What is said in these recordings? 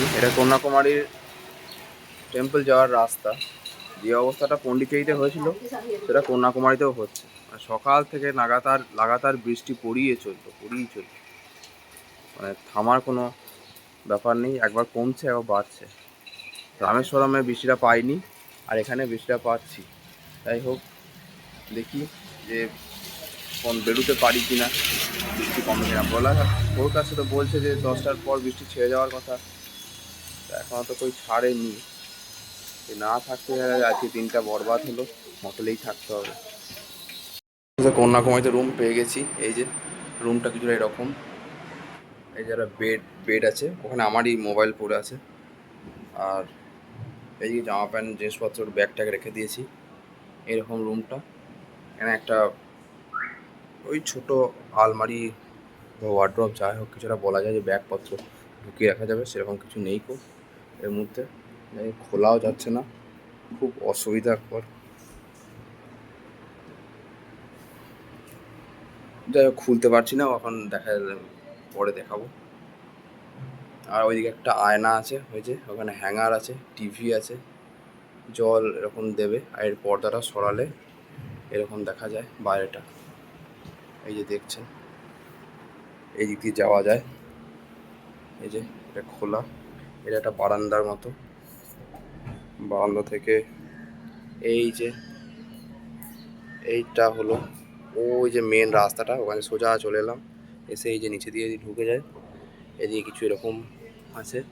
দেখাচ্ছি এটা কন্যাকুমারীর টেম্পল যাওয়ার রাস্তা। যে অবস্থাটা পন্ডিচেরিতে হয়েছিল, সেটা কন্যাকুমারীতেও হচ্ছে। মানে সকাল থেকে লাগাতার লাগাতার বৃষ্টি পড়িয়ে চলতো পড়িয়ে চলতো। মানে থামার কোনো ব্যাপার নেই, একবার কমছে, একবার বাড়ছে। রামেশ্বরমে বৃষ্টিটা পাইনি, আর এখানে বৃষ্টিটা পাচ্ছি। যাই হোক, দেখি যে কোন বেরোতে পারি কি না বৃষ্টি কমে কিনা। বলা ওর কাছে তো বলছে যে দশটার পর বৃষ্টি ছেড়ে যাওয়ার কথা। এখনও তো কই ছাড়েনি। না থাকতে আজকে দিনটা বরবাদ হলো হোটেলেই থাকতে হবে। কন্যাকুমারীতে রুম পেয়ে গেছি, এই যে রুমটা কিছুটা এরকম। এই যারা বেড বেড আছে, ওখানে আমারই মোবাইল পড়ে আছে। আর এই যে জামা প্যান্ট, জিনিসপত্র ব্যাগ ট্যাগ রেখে দিয়েছি, এরকম রুমটা এখানে একটা ওই ছোট আলমারি ওয়ার্ড্রপ যাই হোক, কিছুটা বলা যায় যে ব্যাগপত্র ঢুকিয়ে রাখা যাবে, সেরকম কিছু নেই কো এর মধ্যে। খোলাও যাচ্ছে না। খুব অসুবিধাকর যাই হোক, খুলতে পারছি না। এখন দেখা পরে দেখাবো। আর ওইদিকে একটা আয়না আছে, ওই যে, ওখানে হ্যাঙ্গার আছে, টিভি আছে। জল এরকম দেবে, আর এর পর্দাটা সরালে এরকম দেখা যায় বাইরেটা। এই যে দেখছেন? এই দিক দিয়ে যাওয়া যায়। এই যে, এটা খোলা। এটা একটা বারান্দার মতো। বারান্দা থেকে এই যে, এইটা হলো ওই যে মেন রাস্তাটা, ওখানে সোজা চলে এলাম। এসে এই যে নিচে দিয়ে ঢুকে যায়। এদিকে কিছু এরকম আছে।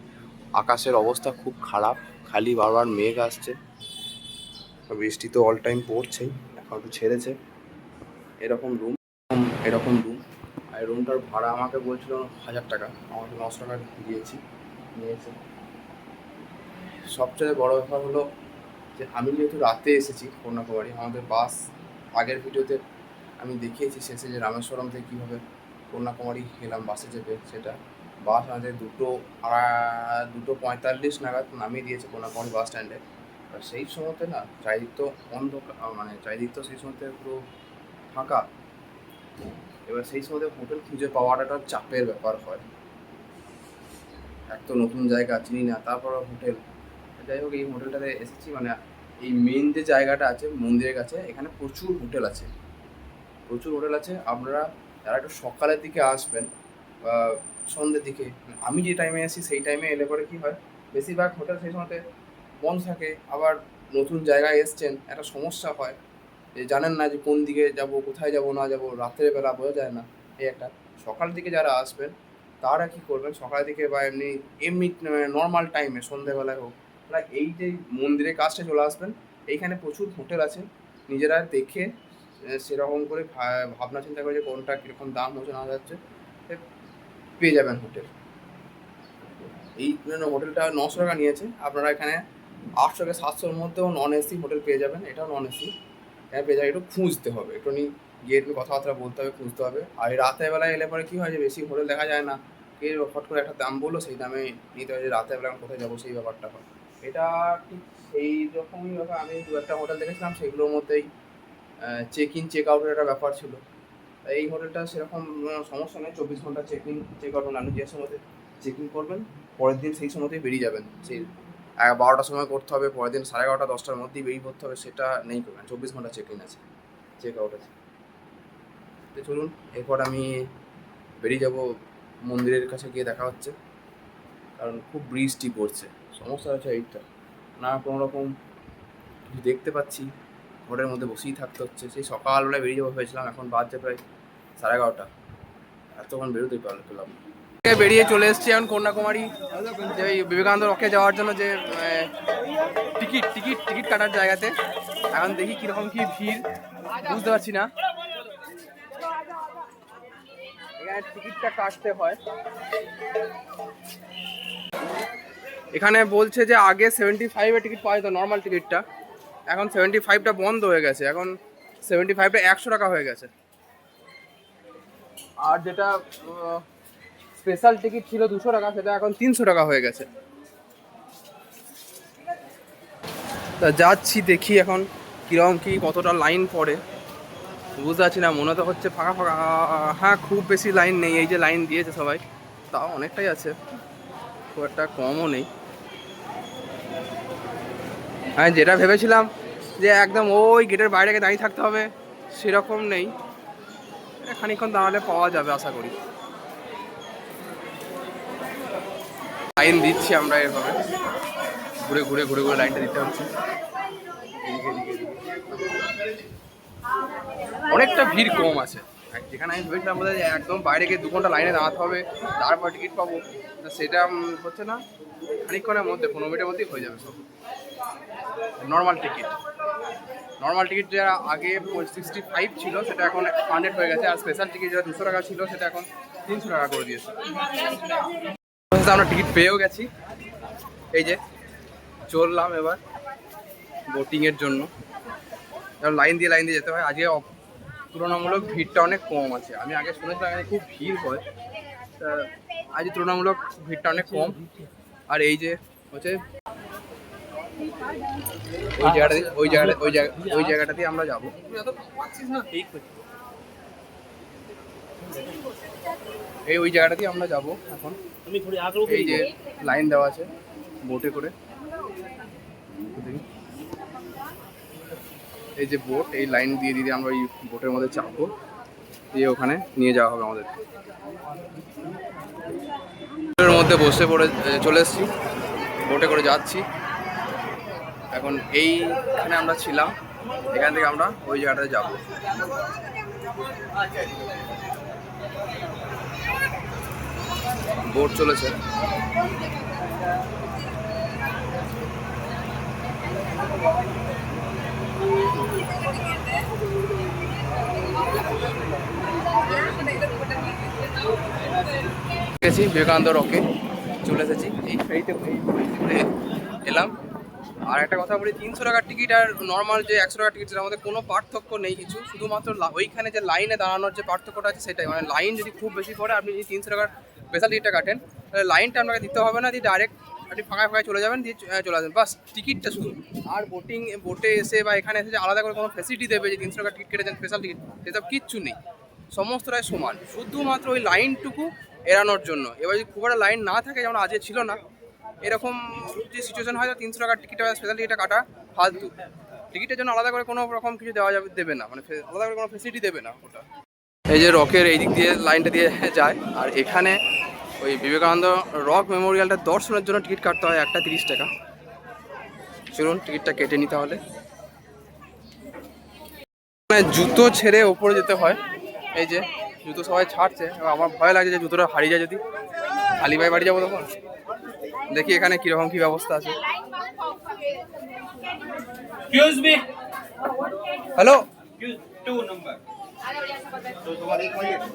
আকাশের অবস্থা খুব খারাপ। খালি বারবার মেঘ আসছে। বৃষ্টি তো অল টাইম পড়ছেই, এখন একটু ছেড়েছে। এরকম রুম এরকম রুম আর রুমটার ভাড়া আমাকে বলছিল হাজার টাকা। আমাকে নশো টাকা দিয়েছি। নিয়েছে। সবচেয়ে বড় ব্যাপার হলো যে আমি যেহেতু রাতে এসেছি কন্যাকুমারী, আমাদের বাস আগের ভিডিওতে আমি দেখিয়েছি শেষে যে রামেশ্বরম থেকে কীভাবে কন্যাকুমারী গেলাম বাসে চেপে, সেটা বাস আমাদের দুটো দুটো পঁয়তাল্লিশ নাগাদ নামিয়ে দিয়েছে কন্যাকুমারী বাস স্ট্যান্ডে। আর সেই সময়তে না চারিদিক তো অন্ধকার মানে চারিদিক তো সেই সময়তে পুরো ফাঁকা। এবার সেই সময়তে হোটেল খুঁজে পাওয়াটা চাপের ব্যাপার হয়। এক তো নতুন জায়গা চিনি না, তারপর হোটেল। যাই হোক, এই হোটেলটাতে এসেছি মানে এই মেন যে জায়গাটা আছে, মন্দিরের কাছে, এখানে প্রচুর হোটেল আছে। প্রচুর হোটেল আছে, আপনারা যারা একটু সকালের দিকে আসবেন, বা সন্ধ্যের দিকে, আমি যে টাইমে আসি সেই টাইমে এলে পরে কী হয়, বেশিরভাগ হোটেল সেই সময়তে বন্ধ থাকে, আবার নতুন জায়গায় এসছেন, একটা সমস্যা হয়। যে জানেন না যে কোন দিকে যাব, কোথায় যাব, না যাব রাতের বেলা বোঝা যায় না, এই একটা। সকাল দিকে যারা আসবেন তারা কি করবেন? সকাল দিকে বা এমনি এমনি নর্মাল টাইমে সন্ধ্যেবেলায় হোক। তারা এই যে মন্দিরের কাজটা চলে আসবেন, এইখানে প্রচুর হোটেল আছে। নিজেরা দেখে সেরকম করে ভাবনা চিন্তা করে যে কোনটা কীরকম দাম হচ্ছে, না যাচ্ছে পেয়ে যাবেন হোটেল। এই জন্য হোটেলটা নশো টাকা নিয়েছে। আপনারা এখানে আটশো থেকে সাতশোর মধ্যেও নন এসি হোটেল পেয়ে যাবেন। এটাও নন এসি এখানে পেয়ে যাবেন, একটু খুঁজতে হবে। একটু গিয়ে একটু কথাবার্তা বলতে হবে, খুঁজতে হবে। আর রাতের বেলায় এলে পরে কী হয় যে বেশি হোটেল দেখা যায় না। কে হট করে একটা দাম বলল সেই দামে নিতে হয় যে রাতের বেলা আমি কোথায় যাব সেই ব্যাপারটা হয়। এটা ঠিক সেই রকমই ব্যাপার। আমি দু একটা হোটেল দেখেছিলাম, সেগুলোর মধ্যেই চেক ইন চেক আউটের একটা ব্যাপার ছিল। এই হোটেলটা সেরকম সমস্যা নেই, চব্বিশ ঘণ্টা চেক ইন চেক আউট আপনি যে সময়তে চেক ইন করবেন, পরের দিন সেই সময়তেই বেরিয়ে যাবেন। সেই বারোটার সময় করতে হবে, পরের দিন সাড়ে এগারোটা, দশটার মধ্যেই বেরিয়ে পড়তে হবে, সেটা নেই করবেন চব্বিশ ঘণ্টা চেক ইন আছে চেক আউট আছে। তো চলুন, এরপর আমি বেরিয়ে যাব মন্দিরের কাছে গিয়ে দেখা হচ্ছে। কারণ খুব বৃষ্টি পড়ছে, সমস্যা হচ্ছে এইটা না কোনো রকম কিছু দেখতে পাচ্ছি, ঘরের মধ্যে বসেই থাকতে হচ্ছে। সেই সকালবেলায় বেরিয়ে যাব ভেবেছিলাম, এখন বাজছে প্রায় সাড়ে এগারোটা। এতক্ষণ বেরোতেই পারল পেলাম বেরিয়ে চলে এসেছি এখন কন্যাকুমারী? যে বিবেকানন্দ রকে যাওয়ার জন্য যে টিকিট টিকিট টিকিট কাটার জায়গাতে। এখন দেখি কীরকম কী ভিড়, বুঝতে পারছি না। টিকিটটা কাটতে হয়। এখানে বলছে যে আগে সেভেন্টি ফাইভে টিকিট পাওয়া যেত নর্মাল টিকিটটা। এখন সেভেন্টি ফাইভটা বন্ধ হয়ে গেছে। এখন সেভেন্টি ফাইভটা একশো টাকা হয়ে গেছে। আর যেটা স্পেশাল টিকিট ছিল দুশো টাকা সেটা এখন তিনশো টাকা হয়ে গেছে। তা যাচ্ছি দেখি এখন কীরকম কী কতটা লাইন পড়ে। বুঝতে পারছি না, মনে তো হচ্ছে ফাঁকা ফাঁকা হ্যাঁ খুব বেশি লাইন নেই, এই যে লাইন দিয়েছে সবাই, তাও অনেকটাই আছে, খুব একটা কমও নেই। আমি যেটা ভেবেছিলাম যে একদম ওই গেটের বাইরে দাঁড়িয়ে থাকতে হবে, সেরকম নেই। এ খানিকক্ষণ দাঁড়ালে পাওয়া যাবে, আশা করি। লাইন দিচ্ছি আমরা এভাবে। ঘুরে ঘুরে ঘুরে ঘুরে লাইনটা দিতে হচ্ছে। অনেকটা ভিড় কম আছে। যেখানে আমি ভেবেছিলাম যে একদম বাইরে গিয়ে দু ঘণ্টা লাইনে দাঁড়াতে হবে, তারপর টিকিট পাবো। সেটা হচ্ছে না, খানিকক্ষণের মধ্যে, পনেরো মিনিটের মধ্যেই হয়ে যাবে সব। নর্মাল টিকিট নর্মাল টিকিট যেটা আগে সিক্সটি ফাইভ ছিল, সেটা এখন হান্ড্রেড হয়ে গেছে। আর স্পেশাল টিকিট যেটা দুশো টাকা ছিল, সেটা এখন তিনশো টাকা করে দিয়েছে। আমরা টিকিট পেয়েও গেছি। এই যে, চললাম এবার বোটিংয়ের জন্য। লাইন দিয়ে লাইন দিয়ে যেতে হয়। আজকে তুলনামূলক ভিড়টা অনেক কম আছে। আমি আগে শুনেছিলাম এখানে খুব ভিড় হয়। তা আজ তুলনামূলক ভিড়টা অনেক কম। আর এই যে হচ্ছে ওই জায়গাটা ওই জায়গাটা, ওই জায়গা, ওই জায়গাটাতে আমরা যাব। এই ওই জায়গাটাতেই আমরা যাব এখন। এই যে লাইন দেওয়া আছে বোটে করে। দেখি। এই যে বোট এই লাইন দিয়ে দিয়ে আমরা ওই বোটের মধ্যে চাপবো। দিয়ে ওখানে নিয়ে যাওয়া হবে আমাদের। বোটের মধ্যে বসে পড়ে চলে এসেছি। বোটে করে যাচ্ছি। এখন এইখানে আমরা ছিলাম। এখান থেকে আমরা ওই জায়গাটাতে যাব। বোট চলেছে। গেছি বিবেকানন্দ রকে চলে এসেছি। এই ফেরিতে এলাম। আর একটা কথা বলি, তিনশো টাকার টিকিট আর নর্মাল যে একশো টাকার টিকিট, সেটার মধ্যে কোনো পার্থক্য নেই কিছু। শুধুমাত্র ওইখানে যে লাইনে দাঁড়ানোর যে পার্থক্যটা আছে, সেটাই। মানে লাইন যদি খুব বেশি পড়ে, আপনি যদি তিনশো টাকার স্পেশাল টিকিটটা কাটেন, তাহলে লাইনটা আপনাকে দিতে হবে না, দিয়ে ডাইরেক্ট আপনি ফাঁকায় ফাঁকায় চলে যাবেন, দিয়ে চলে আসবেন। বাস, টিকিটটা শুধু আর বোটিং বোটে এসে বা এখানে এসে যে আলাদা করে কোনো ফেসিলিটি দেবে, যে তিনশো টাকার টিকিট কেটেছেন স্পেশাল টিকিট সেসব কিচ্ছু নেই। সমস্তটাই সমান। শুধুমাত্র ওই লাইনটুকু এড়ানোর জন্য। এবার যদি খুব একটা লাইন না থাকে, যেমন আজকে ছিল না, এরকম যে সিচুয়েশন হয় তিনশো টাকার টিকিট স্পেশাল টিকিটটা কাটা ফালতু। টিকিটের জন্য আলাদা করে কোনো রকম কিছু দেওয়া যাবে, দেবে না। মানে আলাদা করে কোনো ফেসিলিটি দেবে না ওটা। এই যে রকের এই দিক দিয়ে লাইনটা দিয়ে যায়। আর এখানে ওই বিবেকানন্দ রক মেমোরিয়ালটা দর্শনের জন্য টিকিট কাটতে হয় একটা তিরিশ টাকা। চলুন টিকিটটা কেটে নিতে হলে মানে জুতো ছেড়ে ওপরে যেতে হয় এই যে জুতো সবাই ছাড়ছে আমার ভয় লাগে যে জুতোটা হারিয়ে যায় যদি। খালি পায়ে বাড়ি যাব তখন? দেখি এখানে কীরকম কি ব্যবস্থা আছে। হ্যালো.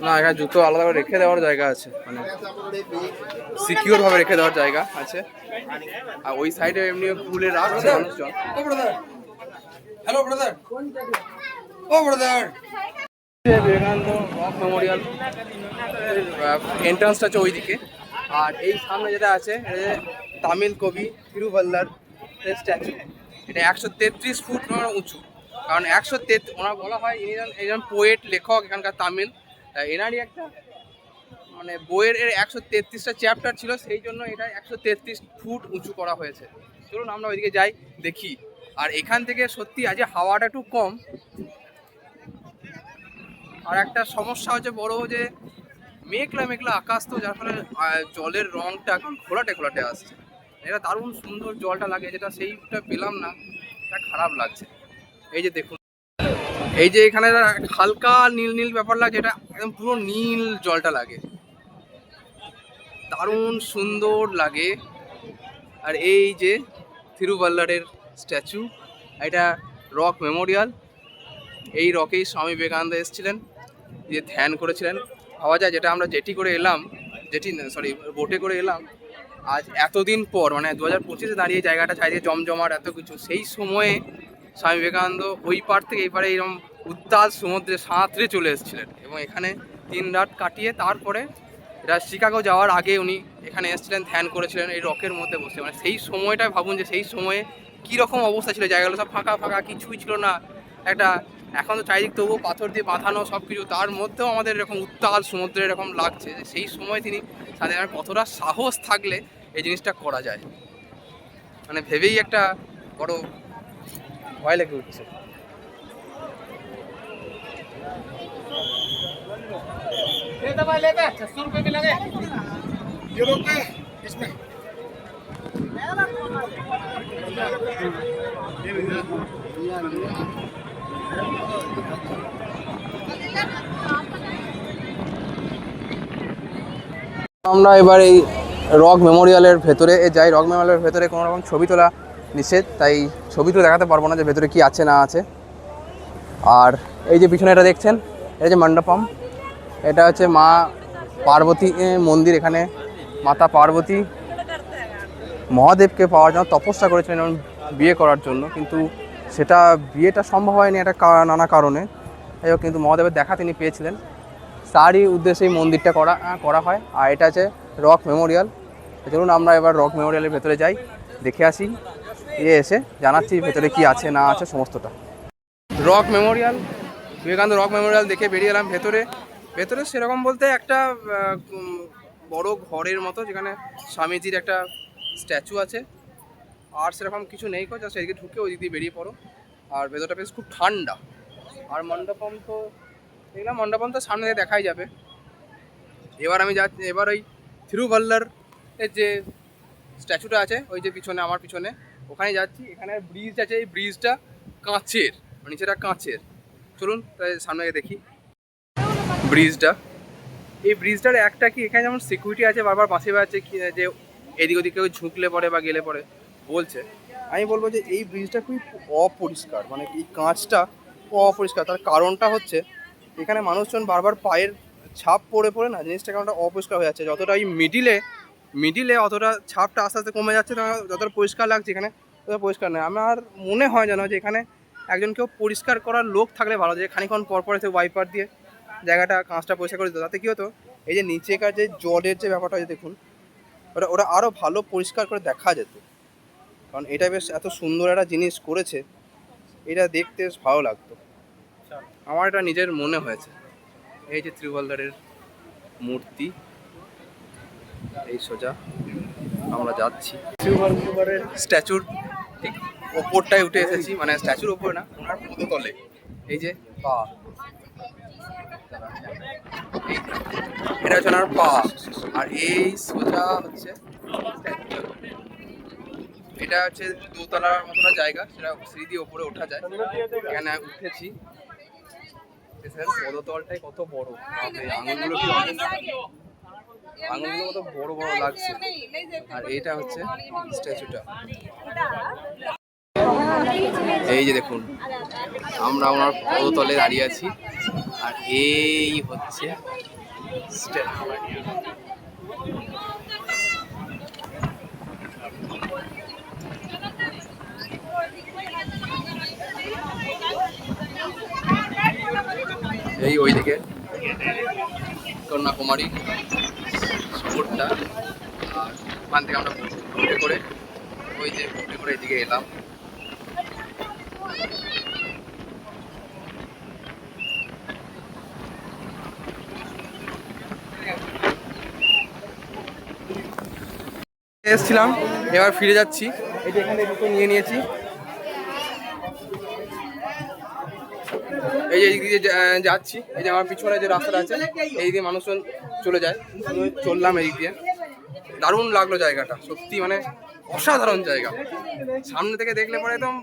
না এখানে জুতো আলাদা করে রেখে দেওয়ার জায়গা আছে মানে সিকিউর ভাবে রেখে দেওয়ার জায়গা আছে। আর ওই সাইডে এমনি খুলে রাখছে মানুষজন। হ্যালো ব্রাদার ও ব্রাদার বিবেকানন্দ মেমোরিয়াল এন্ট্রান্সটা হচ্ছে ওইদিকে। আর এই সামনে যেটা আছে তামিল কবি তিরুভাল্লার স্ট্যাচু এটা একশো তেত্রিশ ফুট মানে উঁচু। কারণ একশো তেত ওনার বলা হয় ইনি একজন পোয়েট লেখক এখানকার তামিল। এনারই একটা মানে বইয়ের এর একশো তেত্রিশটা চ্যাপ্টার ছিল, সেই জন্য এটা একশো তেত্রিশ ফুট উঁচু করা হয়েছে। চলুন আমরা ওইদিকে যাই, দেখি। আর এখান থেকে সত্যি আজ হাওয়াটা একটু কম, আর একটা সমস্যা হচ্ছে বড় যে মেঘলা মেঘলা আকাশ তো, যার ফলে জলের রংটা এখন ঘোলাটে ঘোলাটে আসছে। এটা দারুণ সুন্দর জলটা লাগে, যেটা সেইটা পেলাম না, এটা খারাপ লাগছে। এই যে দেখুন, এই যে এখানে হালকা নীল নীল ব্যাপার লাগে এটা একদম পুরো নীল জলটা লাগে। দারুণ সুন্দর লাগে। আর এই যে থিরুভাল্লারের স্ট্যাচু, এটা রক মেমোরিয়াল। এই রকেই স্বামী বিবেকানন্দ এসেছিলেন, যে ধ্যান করেছিলেন। ভাবা যায় যেটা আমরা জেটি করে এলাম জেটি সরি বোটে করে এলাম, আজ এতদিন পর মানে দু হাজার পঁচিশে দাঁড়িয়ে জায়গাটা চাইছে জমজমাট এত কিছু, সেই সময়ে স্বামী বিবেকানন্দ ওই পার থেকে এই পারে এরকম উত্তাল সমুদ্রে সাঁতরে চলে এসেছিলেন। এবং এখানে তিন রাত কাটিয়ে তারপরে এটা শিকাগো যাওয়ার আগে উনি এখানে এসেছিলেন, ধ্যান করেছিলেন, এই রকের মধ্যে বসে। মানে সেই সময়টাই ভাবুন যে সেই সময়ে কী রকম অবস্থা ছিল, জায়গাগুলো সব ফাঁকা ফাঁকা, কিছুই ছিল না। একটা, এখন তো চারিদিক তবুও পাথর দিয়ে বাঁধানো সব কিছু তার মধ্যেও আমাদের এরকম উত্তাল সমুদ্রে এরকম লাগছে যে সেই সময় তিনি আর কতটা সাহস থাকলে এই জিনিসটা করা যায়। মানে ভেবেই একটা বড় ভয় লেগে উঠছে। আমরা এবার এই রক মেমোরিয়ালের ভেতরে যাই। রক মেমোরিয়ালের ভেতরে কোনো রকম ছবি তোলা নিষেধ তাই ছবি তো দেখাতে পারব না যে ভেতরে কি আছে না আছে। আর এই যে পিছনে এটা দেখছেন এটা যে মণ্ডপম এটা হচ্ছে মা পার্বতী মন্দির এখানে, মাতা পার্বতী। মহাদেবকে পাওয়ার জন্য তপস্যা করেছিলেন এবং বিয়ে করার জন্য, কিন্তু সেটা বিয়েটা সম্ভব হয়নি একটা নানা কারণে। হোক, কিন্তু মহাদেবের দেখা তিনি পেয়েছিলেন। তারই উদ্দেশ্যে মন্দিরটা করা করা হয়। আর এটা আছে রক মেমোরিয়াল। চলুন আমরা এবার রক মেমোরিয়ালের ভেতরে যাই, দেখে আসি এ এসে জানাচ্ছি ভেতরে কি আছে, না আছে সমস্তটা। Rock Memorial, Vivekananda Rock Memorial দেখে বেরিয়ে এলাম ভেতরে। ভেতরে সেরকম বলতে একটা বড় ঘরের মতো, যেখানে স্বামীজির একটা স্ট্যাচু আছে। আর সেরকম কিছু নেই কো জাস্ট এদিকে ঢুকে ওই বেরিয়ে পড়ো। আর ভেতরটা বেশ খুব ঠান্ডা। আর মণ্ডপম তো, দেখলাম মণ্ডপম তো সামনে দিয়ে দেখাই যাবে। এবার আমি যাচ্ছি, এবার ওই থিরুভাল্লার এর যে স্ট্যাচুটা আছে, ওই যে পিছনে, আমার পিছনে, ওখানে যাচ্ছি। এখানে ব্রিজ আছে, এই ব্রিজটা কাঁচের মানে নিচেটা কাঁচের। চলুন তাই সামনে দেখি। ব্রিজটা? এই ব্রিজটার একটা কি এখানে যেমন সিকিউরিটি আছে বারবার পাশে আছে কি যে এদিক ওদিক কেউ ঝুঁকলে পড়ে বা গেলে পড়ে বলছে। আমি বলব যে এই ব্রিজটা খুবই অপরিষ্কার মানে এই কাঁচটা অপরিষ্কার তার কারণটা হচ্ছে এখানে মানুষজন বারবার পায়ের ছাপ পড়ে পড়ে না জিনিসটা কেমনটা অপরিষ্কার হয়ে যাচ্ছে যতটা এই মিডিলে মিডিলে অতটা ছাপটা আস্তে আস্তে কমে যাচ্ছে যতটা পরিষ্কার লাগছে এখানে ততটা পরিষ্কার নয়। আমার মনে হয় যেন যে এখানে একজন কেউ পরিষ্কার করার লোক থাকলে ভালো যে খানিক্ষণ পর পর এসে ওয়াইপার দিয়ে জায়গাটা কাঁচটা পরিষ্কার করে দিত তাতে কী হতো? এই যে নিচেকার যে জলের যে ব্যাপারটা আছে দেখুন ওটা ওটা আরও ভালো পরিষ্কার করে দেখা যেত। কারণ এটা বেশ এত সুন্দর একটা জিনিস করেছে এটা দেখতে বেশ ভালো লাগতো। আমার এটা নিজের মনে হয়েছে। এই যে ত্রিভল্লারের মূর্তি এই সোজা আমরা যাচ্ছি। ত্রিভল্লারের স্ট্যাচুর ঠিক ওপরটায় উঠে এসেছি মানে স্ট্যাচুর ওপরে না ওনার পদতলে এই যে পা। এটা হচ্ছে ওনার পা। আর এই সোজা হচ্ছে এটা হচ্ছে দোতলার মতো জায়গা, সেটা সিঁড়ি দিয়ে ওপরে ওঠা যায়। এখানে উঠেছি। পদতলটাই কত বড়। আঙুলগুলো আঙুলগুলো কত বড় বড় লাগছে। আর এইটা হচ্ছে স্ট্যাচুটা। এই যে দেখুন, আমরা ওনার পদতলে দাঁড়িয়ে আছি। আর এই হচ্ছে স্ট্যাচু এই ওইদিকে কন্যাকুমারী শহরটা আর ওখান থেকে আমরা করে, ওই যে করে এদিকে এলাম। এসছিলাম, এবার ফিরে যাচ্ছি। যে এখানে দুটো নিয়ে নিয়েছি। এই যে এইদিকে যাচ্ছি। এই যে আমার পিছনে যে রাস্তাটা আছে এই দিয়ে মানুষজন চলে যায়। চললাম এই দিয়ে দারুণ লাগল জায়গাটা, সত্যি মানে অসাধারণ জায়গা। সামনে থেকে দেখলে পরে একদম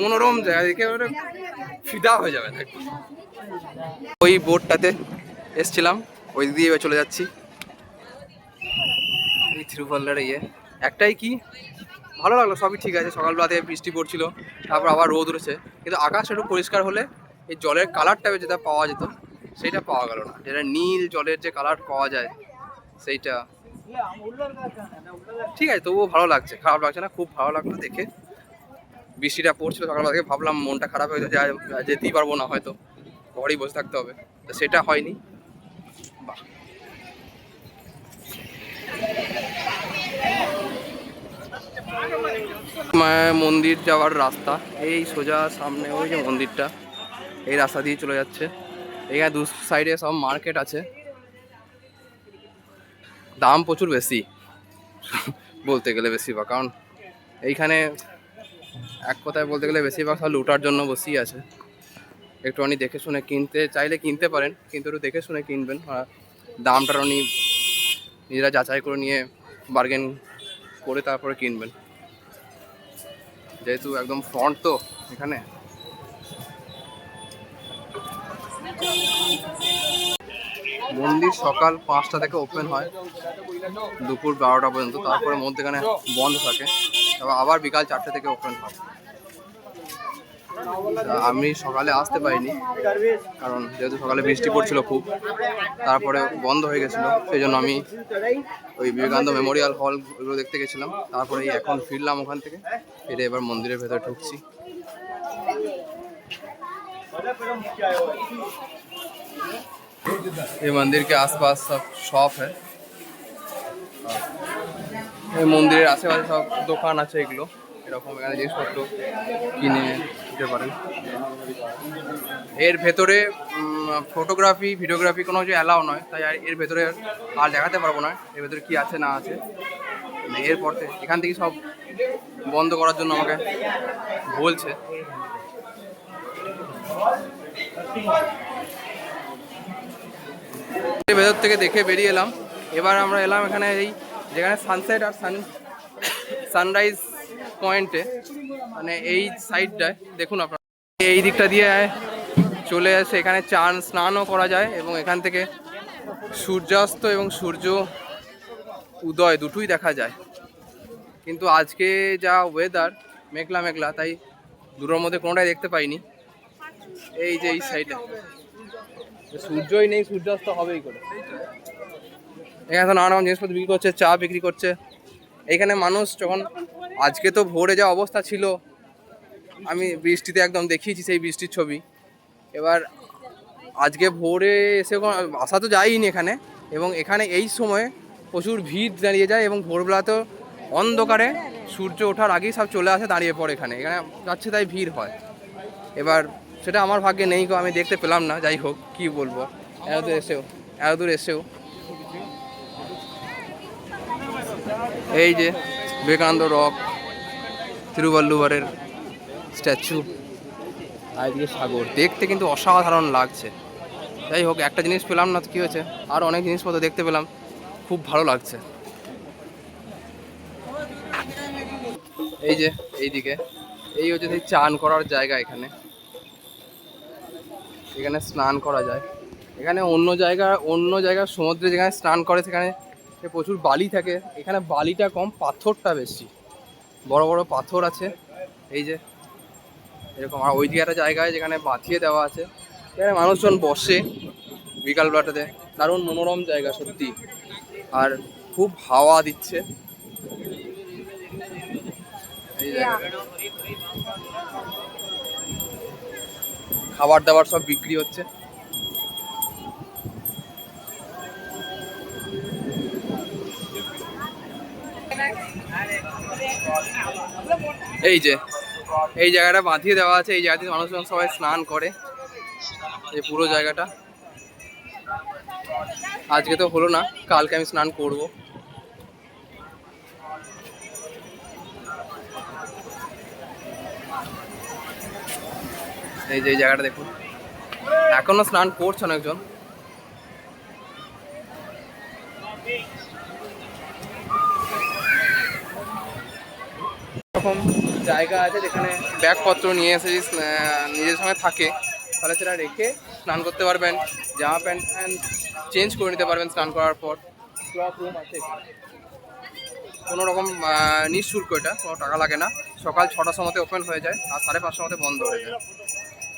মনোরম জায়গা, দেখে ফিদা হয়ে যাবে। ওই বোটটাতে এসছিলাম, ওই দিয়ে চলে যাচ্ছি। এই থিরুভাল্লার ইয়ে। একটাই কি? ভালো লাগল, সবই ঠিক আছে। সকালবেলাতে বৃষ্টি পড়ছিল, তারপর আবার রোদ উঠেছে। কিন্তু আকাশ একটু পরিষ্কার হলে এই জলের কালারটা যেটা পাওয়া যেত, সেইটা পাওয়া গেল না। যেটা নীল জলের যে কালার পাওয়া যায়, সেইটা। ঠিক আছে, তবুও ভালো লাগছে। খারাপ লাগছে না, খুব ভালো লাগল দেখে। বৃষ্টিটা পড়ছিল সকালবেলা থেকে ভাবলাম মনটা খারাপ হয়ে আজ যেতেই পারব না হয়তো। ঘরেই বসে থাকতে হবে। তো সেটা হয়নি। বাহ। মন্দির যাওয়ার রাস্তা, এই সোজা সামনে ওই যে মন্দিরটা, এই রাস্তা দিয়ে চলে যাচ্ছে। এখানে দু সাইডে সব মার্কেট আছে। দাম প্রচুর বেশি, বলতে গেলে বেশিরভাগ, কারণ এইখানে এক কথায় বলতে গেলে বেশিরভাগ সব লুটার জন্য বসেই আছে। একটুখানি দেখে শুনে কিনতে, চাইলে কিনতে পারেন, কিন্তু একটু দেখে শুনে কিনবেন। দামটা উনি নিজেরা যাচাই করে নিয়ে বার্গেন করে তারপরে কিনবেন। যেহেতু একদম ফ্রন্ট তো এখানে। মন্দির সকাল পাঁচটা থেকে ওপেন হয়, দুপুর বারোটা পর্যন্ত, তারপরে মধ্যে এখানে বন্ধ থাকে আবার বিকাল চারটে থেকে ওপেন হয়। আমি সকালে আসতে পারিনি কারণ যেহেতু সকালে বৃষ্টি পড়ছিল খুব তারপরে বন্ধ হয়ে গেছিলো সেই জন্য আমি ওই বিবেকানন্দ মেমোরিয়াল হল ওগুলো দেখতে গেছিলাম তারপরে এই এখন ফিরলাম ওখান থেকে ফিরে এবার মন্দিরের ভেতরে ঢুকছি ये मंदिर के आसपास सब शॉप है এই মন্দিরের আশেপাশে সব দোকান আছে এগুলো এরকম এখানে জিনিসপত্র কিনে নিতে পারেন। এর ভেতরে ফটোগ্রাফি ভিডিওগ্রাফি কোনো কিছু অ্যালাউ নয়, তাই আর এর ভেতরে আর দেখাতে পারব না, এর ভেতরে কী আছে না আছে। মানে এরপর এখান থেকে সব বন্ধ করার জন্য আমাকে বলছে। ভেতর থেকে দেখে বেরিয়ে এলাম। এবার আমরা এলাম এখানে এই, যেখানে সানসেট আর সান সানরাইজ পয়েন্টে। মানে এই সাইডটায়, দেখুন আপনারা। এই দিকটা দিয়ে চলে আসে এখানে চান স্নানও করা যায় এবং এখান থেকে সূর্যাস্ত এবং সূর্য উদয় দুটোই দেখা যায়। কিন্তু আজকে যা ওয়েদার মেঘলা মেঘলা, তাই দুটোর মধ্যে কোনোটাই দেখতে পাইনি। এই যে এই সাইডে। সূর্যই নেই, সূর্যাস্ত হবেই করে। এখানে তো নানা রকম জিনিসপত্র বিক্রি করছে, চা বিক্রি করছে। এখানে মানুষ যখন আজকে তো ভোরে যা অবস্থা ছিল, আমি বৃষ্টিতে একদম দেখিয়েছি সেই বৃষ্টির ছবি। এবার আজকে ভোরে এসে আসা তো যায়নি এখানে, এবং এখানে এই সময়ে প্রচুর ভিড় দাঁড়িয়ে যায় এবং ভোরবেলা তো অন্ধকারে সূর্য ওঠার আগেই সব চলে আসে, দাঁড়িয়ে পড়ে এখানে। এখানে যাচ্ছে তাই ভিড় হয়। এবার সেটা আমার ভাগ্যে নেই আমি দেখতে পেলাম না, যাই হোক, কি বলব। এত দূর এসেও এত দূর এসেও। এই যে বিবেকানন্দ রক। তিরুবল্লুবরের স্ট্যাচু। আর সাগর। দেখতে কিন্তু অসাধারণ লাগছে। যাই হোক, একটা জিনিস পেলাম না, কী হয়েছে? আর অনেক জিনিসপত্র দেখতে পেলাম। খুব ভালো লাগছে। এই যে, এইদিকে। এই হচ্ছে চান করার জায়গা এখানে। এখানে স্নান করা যায়। এখানে অন্য জায়গা, অন্য জায়গার সমুদ্রে যেখানে স্নান করে, সেখানে প্রচুর বালি থাকে। এখানে বালিটা কম, পাথরটা বেশি। বড় বড় পাথর আছে। এই যে, এরকম আর ওই দিকে একটা জায়গায় যেখানে বাঁধিয়ে দেওয়া আছে। এখানে মানুষজন বসে বিকালবেলাটাতে। দারুণ মনোরম জায়গা সত্যি। আর খুব হাওয়া দিচ্ছে। খাবার দাবার সব বিক্রি হচ্ছে। এই যে, এই জায়গাটা বাঁধিয়ে দেওয়া আছে, এই জায়গাতে মানুষজন সবাই স্নান করে। এই পুরো জায়গাটা। আজকে তো হলো না, কালকে আমি স্নান করব। এই যে, এই জায়গাটা দেখুন। এখনও স্নান করছে অনেকজন। এরকম জায়গা আছে যেখানে ব্যাগপত্র নিয়ে এসে নিজের সঙ্গে থাকে, তাহলে সেটা রেখে স্নান করতে পারবেন, জামা প্যান্ট প্যান্ট চেঞ্জ করে নিতে পারবেন স্নান করার পর। ক্লথ রুম আছে কোনো রকম নিঃশুল্ক এটা, কোনো টাকা লাগে না। সকাল ছটার সময়তে ওপেন হয়ে যায়, আর সাড়ে পাঁচটার মধ্যে বন্ধ হয়ে যায়।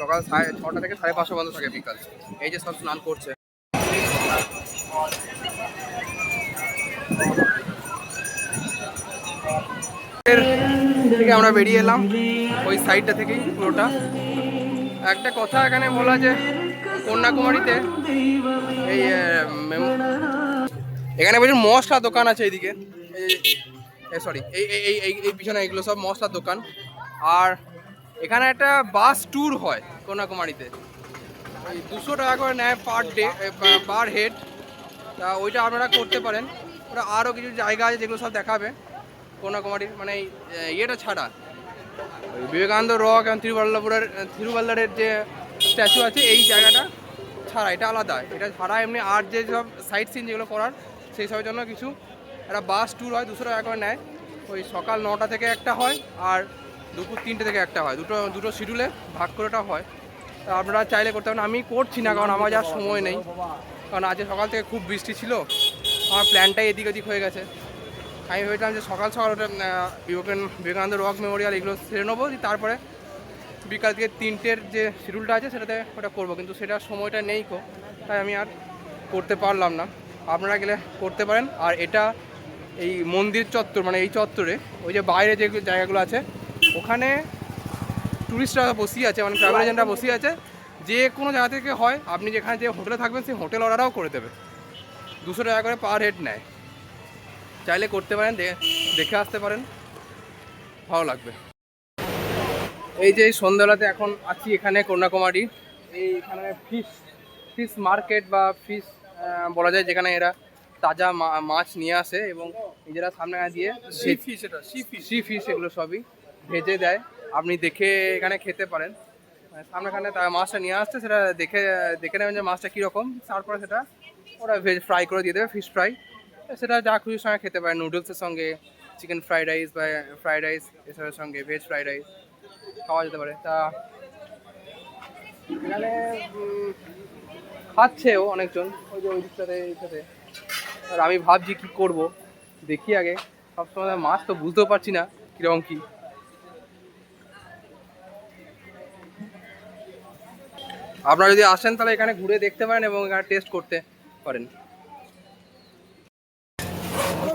সকাল সাড়ে, ছটা থেকে সাড়ে পাঁচটা বন্ধ থাকে বিকাল। এই যে সব স্নান করছে। এর থেকে আমরা বেরিয়ে এলাম, ওই সাইডটা থেকেই পুরোটা। একটা কথা এখানে বলা যে, কন্যাকুমারীতে এই এখানে প্রচুর মশলা দোকান আছে এইদিকে। সরি এই এই এই পিছনে এগুলো সব মশলার দোকান। আর এখানে একটা বাস ট্যুর হয় কন্যাকুমারীতে। ওই দুশো টাকা করে নেয় পার ডে পার হেড তা ওইটা আপনারা করতে পারেন। ওরা আরও কিছু জায়গা আছে যেগুলো সব দেখাবে। কন্যাকুমারীর মানে ইয়েটা ছাড়া। বিবেকানন্দ রক এবং তিরুবল্লপুরের তিরুবল্লারের যে স্ট্যাচু আছে, এই জায়গাটা ছাড়া, এটা আলাদা। এটা ছাড়া এমনি আর যে সব সাইট সিন যেগুলো করার, সেই সবের জন্য কিছু, একটা বাস ট্যুর হয়, দুশো টাকা করে নেয়। ওই সকাল নটা থেকে একটা হয়, আর দুপুর তিনটে থেকে একটা হয়। দুটো দুটো শিডিউলে ভাগ করে ওটা হয়। তা আপনারা চাইলে করতে পারেন। আমি করছি না, কারণ আমার যার সময় নেই। কারণ আজকে সকাল থেকে খুব বৃষ্টি ছিল। আমার প্ল্যানটাই এদিক ওদিক হয়ে গেছে। আমি ভেবেছিলাম যে সকাল সকাল ওটা বিবেকান- বিবেকানন্দ রক মেমোরিয়াল এগুলো সেরে নেব। তারপরে বিকাল থেকে তিনটের যে শিডিউলটা আছে সেটাতে ওটা করব, কিন্তু সেটার সময়টা নেই কো তাই আমি আর করতে পারলাম না। আপনারা গেলে করতে পারেন। আর এটা এই মন্দির চত্বর মানে এই চত্বরে, ওই যে বাইরে যে জায়গাগুলো আছে, ওখানে ট্যুরিস্টরা বসিয়ে আছে মানে ট্রাভেল এজেন্টরা বসিয়ে আছে। যে কোনো জায়গা থেকে হয়, আপনি যেখানে যে হোটেলে থাকবেন, সেই হোটেল অর্ডারও করে দেবে। দুশো টাকা করে পার হেড নেয়। চাইলে করতে পারেন দেখে আসতে পারেন। ভালো লাগবে। এই যে সন্ধ্যাবেলাতে এখন আছি এখানে কন্যাকুমারী। এইখানে ফিশ ফিশ মার্কেট বা ফিশ বলা যায় যেখানে এরা তাজা মাছ নিয়ে আসে এবং নিজেরা সামনে দিয়ে সি ফিশ এটা সি ফিশ। সি ফিশ এগুলো সবই ভেজে দেয়। আপনি দেখে এখানে খেতে পারেন। মানে সামনেখানে তারা মাছটা নিয়ে আসছে সেটা দেখে দেখে নেবেন যে মাছটা কীরকম। তারপরে সেটা ওরা ভেজ ফ্রাই করে দিয়ে দেবে ফিশ ফ্রাই। সেটা যা খুশির সঙ্গে খেতে পারেন নুডলসের সঙ্গে চিকেন ফ্রাইড রাইস বা ফ্রাইড রাইস এসবের সঙ্গে ভেজ ফ্রাইড রাইস খাওয়া যেতে পারে। তা এখানে খাচ্ছেও অনেকজন ওই যে ওই দিকটাতে এইটাতে। আর আমি ভাবছি কী করব, দেখি আগে। সবসময় মাছ তো বুঝতেও পারছি না কীরকম কী। আপনারা যদি আসেন তাহলে এখানে ঘুরে দেখতে পারেন এবং এখানে টেস্ট করতে পারেন।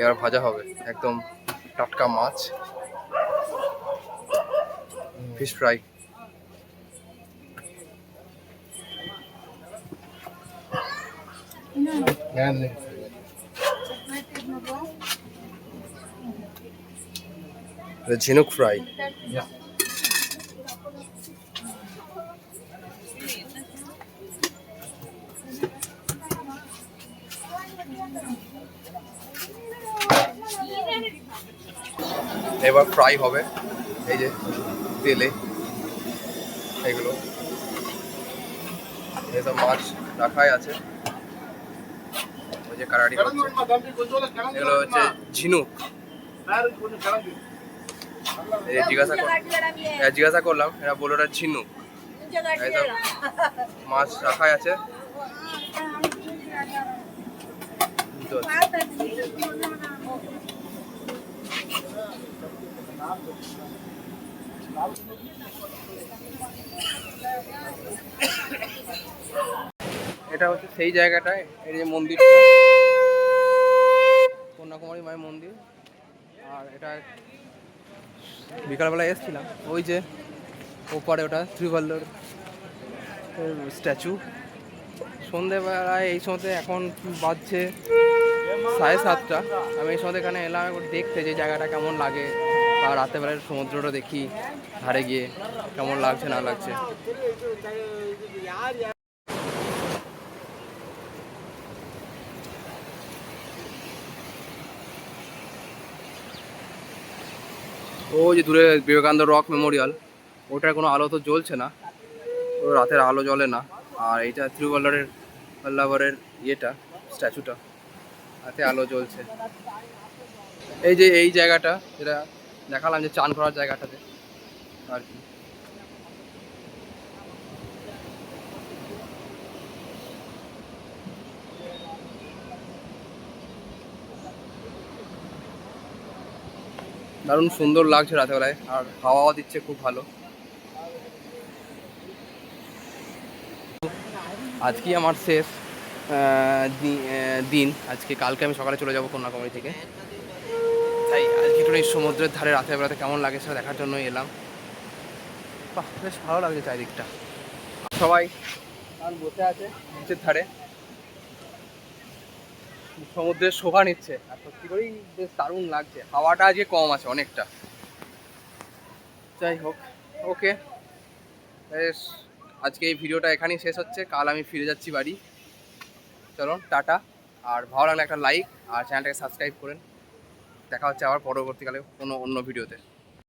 এবার ভাজা হবে একদম টাটকা মাছ। ফিশ ফ্রাই ঝিনুক ফ্রাই ফ্রাই হবে। এই যে তেলে এগুলো। এসব মাছ রাখাই আছে। ওই যে কারাটি এগুলো হচ্ছে ঝিনুক। জিজ্ঞাসা হ্যাঁ জিজ্ঞাসা করলাম এরা বলল এটা ঝিনুক। মাছ রাখাই আছে। তো এটা হচ্ছে সেই জায়গাটায় এই যে মন্দিরটা। কন্যাকুমারী মায়ের মন্দির। আর এটা বিকালবেলা এসেছিলাম। ওই যে ওপারে ওটা ত্রিভাল্লোর স্ট্যাচু। সন্ধেবেলায় এই সময়তে এখন বাজছে সাড়ে সাতটা। আমি এই সময়তে এখানে এলাম, দেখতে যে জায়গাটা কেমন লাগে। আর রাতেরবেলায় সমুদ্রটা দেখি, ধারে গিয়ে কেমন লাগছে, না লাগছে। ও যে দূরে বিবেকানন্দ রক মেমোরিয়াল, ওটার কোনো আলো তো জ্বলছে না। ও রাতের আলো জ্বলে না। আর এইটা তিরুবল্লারের পল্লাবরের ইয়েটা, স্ট্যাচুটা হাতে আলো জ্বলছে। এই যে এই জায়গাটা, যেটা দেখালাম যে চান করার জায়গাটাতে। আর কি। দারুণ সুন্দর লাগছে রাতেবেলায়। আর হাওয়াও দিচ্ছে খুব ভালো। আজকে আমার শেষ দিন। আজকে কালকে আমি সকালে চলে যাব কন্যাকুমারী থেকে। তাই আজকে একটু এই সমুদ্রের ধারে রাতে বেলাতে কেমন লাগে সেটা দেখার জন্য এলাম। বাহ, বেশ ভালো লাগছে চারিদিকটা। সবাই বসে আছে নিচের ধারে। সমুদ্রের শোভা নিচ্ছে। আর সত্যি করেই বেশ দারুণ লাগছে। হাওয়াটা আজকে কম আছে অনেকটা। যাই হোক, ওকে। বেশ, আজকে এই ভিডিওটা এখানেই শেষ হচ্ছে। কাল আমি ফিরে যাচ্ছি বাড়ি। চলো টাটা। আর ভালো লাগলে একটা লাইক আর চ্যানেলটাকে সাবস্ক্রাইব করেন। দেখা হচ্ছে আবার পরবর্তীকালে কোনো অন্য ভিডিওতে।